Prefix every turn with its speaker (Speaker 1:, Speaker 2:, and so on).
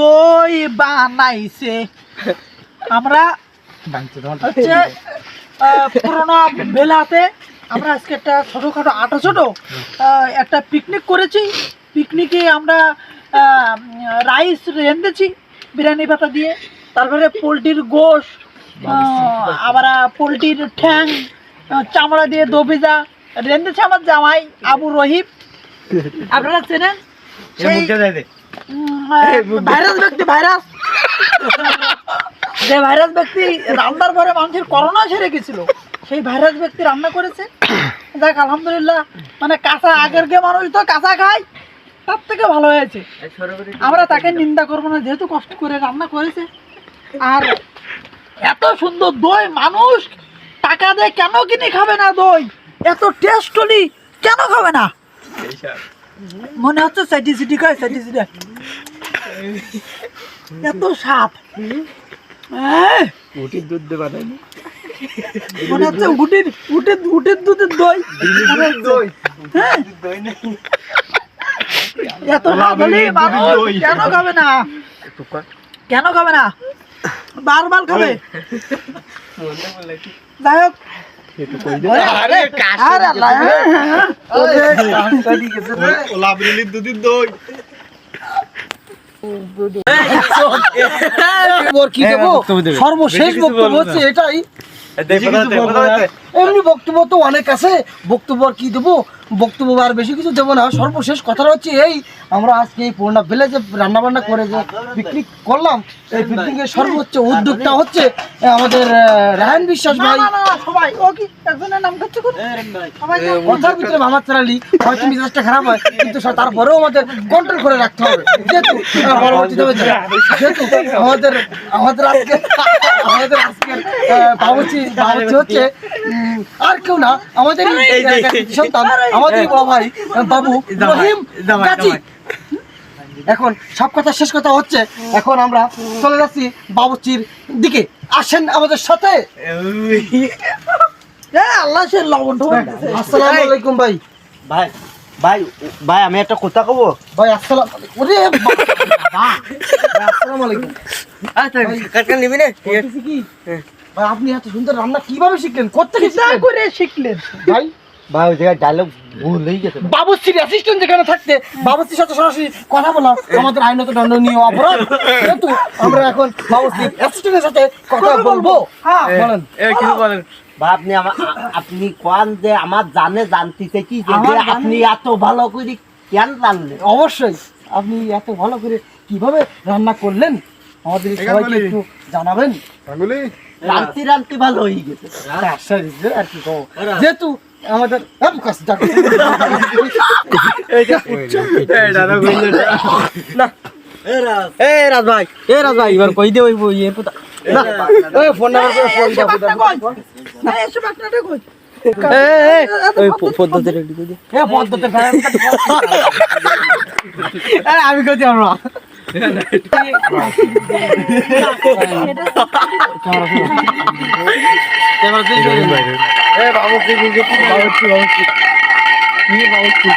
Speaker 1: দই বানাইছে। আমরা হচ্ছে পুরোনো বেলাতে আমরা আজকে একটা ছোটোখাটো আটো ছোটো একটা পিকনিক করেছি। পিকনিকে আমরা রাইস রেঁধেছি বিরিয়ানি পাতা দিয়ে। তারপরে পোলট্রির গোশ আবার পোলট্রির ঠ্যাং চামড়া দিয়ে দবিজা রেঁধেছে আমার জামাই আবু রহিম। আপনারা চেনেন? ভাইরাস ব্যক্তি ভাইরাস। যে ভাইরাস ব্যক্তি রান্নার পরে মানুষের করোনা সেরে গেছিল সেই ভাইরাস ব্যক্তি রান্না করেছে। দেখ আলহামদুলিল্লাহ মানে কাঁচা আগের গে মানুষ তো কাঁচা খায় তার থেকে ভালো হয়েছে। আমরা তাকে নিন্দা করব না যেহেতু কষ্ট করে রান্না করেছে। আর এত সুন্দর দই মানুষ টাকা দিয়ে কেন কিনে খাবে না দই? এত টেস্টলি কেন খাবে না? মনে হচ্ছে সিটি খায় সাইটি সিটি এত স্বাদ আহ,
Speaker 2: উটির দুধ দিয়ে বানাইনি
Speaker 1: মনে হচ্ছে উটের উটের উটের দুধের দই। হ্যাঁ। এত স্বাদ হলে কেন খাবে না? কেন খাবে না? বারবার খাবে। যাই হোক হ্যাঁ, হ্যাঁ, হ্যাঁ।
Speaker 2: সর্বশেষ বক্তব্য হচ্ছে এটাই এমনি বক্তব্য তো অনেক আছে। বক্তব্য আর কি দেবো? বক্তব্য আর বেশি কিছু দেবো না। সর্বশেষ কথাটা হচ্ছে এই আমরা আজকে এই পুরোনা বান্না করে যে পিকনিক করলাম এই পিকনিকের সর্বোচ্চ উদ্যোগটা হচ্ছে আমাদের রায়ন বিশ্বাস ভাই।
Speaker 1: না না সবাই। ও কি একজনের নাম করছে কোন? সবাই তো-
Speaker 2: কথার ভিতরে মামা চালালি হয়তো মেজাজটা খারাপ হয় কিন্তু তারপরেও আমাদের কন্ট্রোল করে রাখতে হবে। যেহেতু পরবর্তীতে যেহেতু আমাদের আমাদের আজকে আমাদের আজকের আহ, বাবুচি বাবুচি হচ্ছে আর কেউ না আমাদের সন্তান আমাদের বড় ভাই বাবু রহিম গাজী এখন সব কথা শেষ কথা হচ্ছে এখন আমরা চলে যাচ্ছি বাবুচির দিকে। আসেন আমাদের সাথে।
Speaker 1: আল্লাহ সে লবণ
Speaker 2: আসসালামু আলাইকুম ভাই।
Speaker 3: ভাই ভাই ভাই আমি একটা কথা কব?
Speaker 2: ভাই আসসালাম ওরে আসসালামু আলাইকুম।
Speaker 3: কাটকা নিবি না?
Speaker 2: কি? ভাই আপনি এত সুন্দর রান্না কীভাবে শিখলেন? কোথেকে
Speaker 1: চিন্তা
Speaker 2: শিখলেন?
Speaker 1: করে শিখলেন?
Speaker 2: ভাই
Speaker 3: ভাই ওই জায়গায় ডায়লগ ভুল হয়ে গেছে ভাই।
Speaker 2: অ্যাসিস্ট্যান্ট যেখানে থাকতে বাবুশ্রীর সাথে সরাসরি কথা বলা আমাদের আইনত দণ্ডনীয় অপরাধ। কিন্তু আমরা এখন বাবুশ্রীর অ্যাসিস্ট্যান্টের সাথে কথা বলব
Speaker 1: হ্যাঁ।
Speaker 2: বলেন।
Speaker 3: ভাই আপনি আপনি কোন যে আমার জানে জানতিতে কি যে আপনি এত ভালো করে কেন জানলেন
Speaker 2: অবশ্যই। আপনি এত ভালো করে কীভাবে রান্না করলেন? আমাদের সবাইকে একটু জানাবেন?
Speaker 4: গাঙ্গুলি
Speaker 3: রান্তি রান্তি ভালো হয়ে গেছে।
Speaker 2: আর কি যেহেতু আমাদের
Speaker 3: রাজ। ভাই এ রাজ ভাই এবার কই দে ওই ইয়ে পুতা
Speaker 2: এই ফোন নাম্বার করে ফোন
Speaker 1: এসব
Speaker 2: দাও,
Speaker 1: একটা
Speaker 2: দাও।
Speaker 1: কই? না, এসব একটা কই?
Speaker 3: ওই পদ্ধতি
Speaker 2: এ
Speaker 3: আমি
Speaker 2: এ বাবু কি কি কি বাবু কি বাবু কি কি বাবু কি